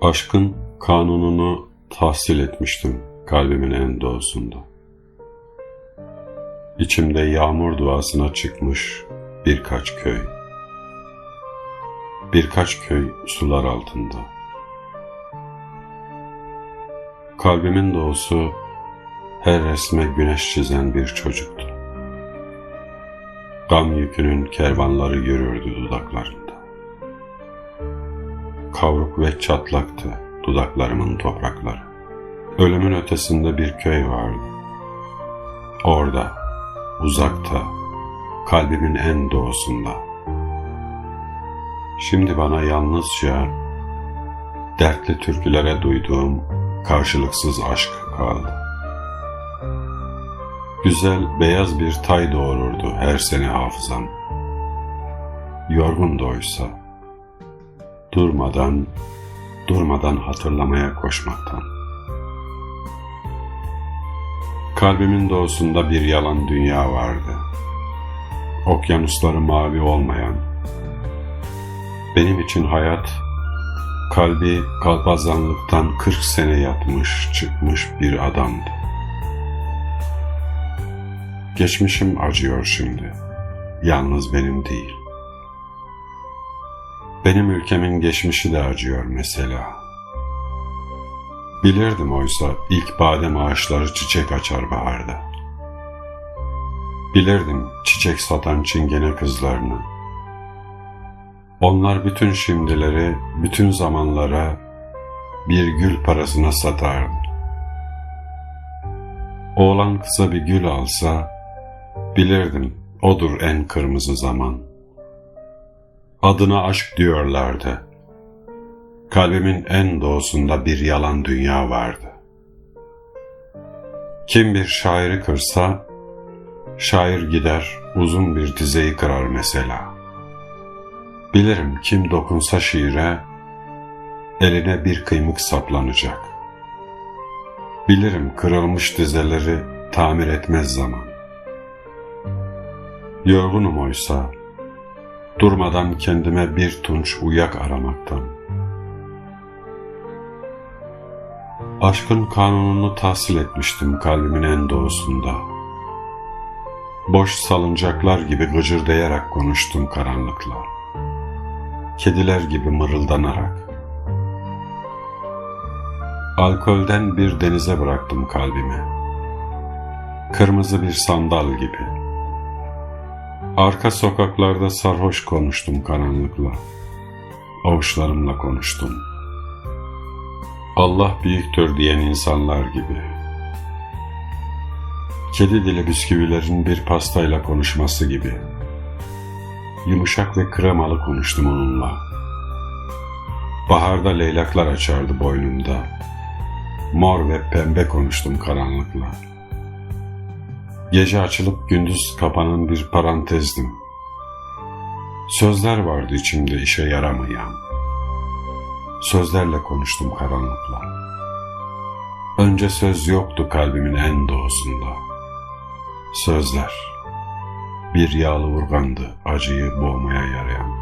Aşkın kanununu tahsil etmiştim kalbimin en doğusunda. İçimde yağmur duasına çıkmış birkaç köy. Birkaç köy sular altında. Kalbimin doğusu her resme güneş çizen bir çocuktu. Gam yükünün kervanları yürürdü dudaklarında. Kavruk ve çatlaktı dudaklarımın toprakları. Ölümün ötesinde bir köy vardı. Orada, uzakta, kalbimin en doğusunda. Şimdi bana yalnızca dertli türkülere duyduğum karşılıksız aşk kaldı. Güzel beyaz bir tay doğururdu her sene hafızam. Yorgun da oysa, durmadan, durmadan hatırlamaya koşmaktan. Kalbimin doğusunda bir yalan dünya vardı. Okyanusları mavi olmayan. Benim için hayat, kalbi kalpazanlıktan 40 sene yatmış çıkmış bir adamdı. Geçmişim acıyor şimdi. Yalnız benim değil. Benim ülkemin geçmişi de acıyor mesela. Bilirdim oysa ilk badem ağaçları çiçek açar baharda. Bilirdim çiçek satan çingene kızlarını. Onlar bütün şimdileri, bütün zamanlara bir gül parasına satardı. Oğlan kıza bir gül alsa, bilirdim odur en kırmızı zaman. Adına aşk diyorlardı. Kalbimin en doğusunda bir yalan dünya vardı. Kim bir şairi kırsa, şair gider uzun bir dizeyi kırar mesela. Bilirim kim dokunsa şiire, eline bir kıymık saplanacak. Bilirim kırılmış dizeleri tamir etmez zaman. Yorgunum oysa, durmadan kendime bir tunç uyak aramaktan. Aşkın kanununu tahsil etmiştim kalbimin en doğusunda. Boş salıncaklar gibi gıcırdayarak konuştum karanlıkla. Kediler gibi mırıldanarak. Alkolden bir denize bıraktım kalbimi. Kırmızı bir sandal gibi. Arka sokaklarda sarhoş konuştum karanlıkla. Avuçlarımla konuştum. Allah büyüktür diyen insanlar gibi. Kedi dili bisküvilerin bir pastayla konuşması gibi. Yumuşak ve kremalı konuştum onunla. Baharda leylaklar açardı boynumda. Mor ve pembe konuştum karanlıkla. Gece açılıp gündüz kapanan bir parantezdim. Sözler vardı içimde işe yaramayan. Sözlerle konuştum karanlıkla. Önce söz yoktu kalbimin en doğusunda. Sözler bir yağlı urgandı acıyı boğmaya yarayan.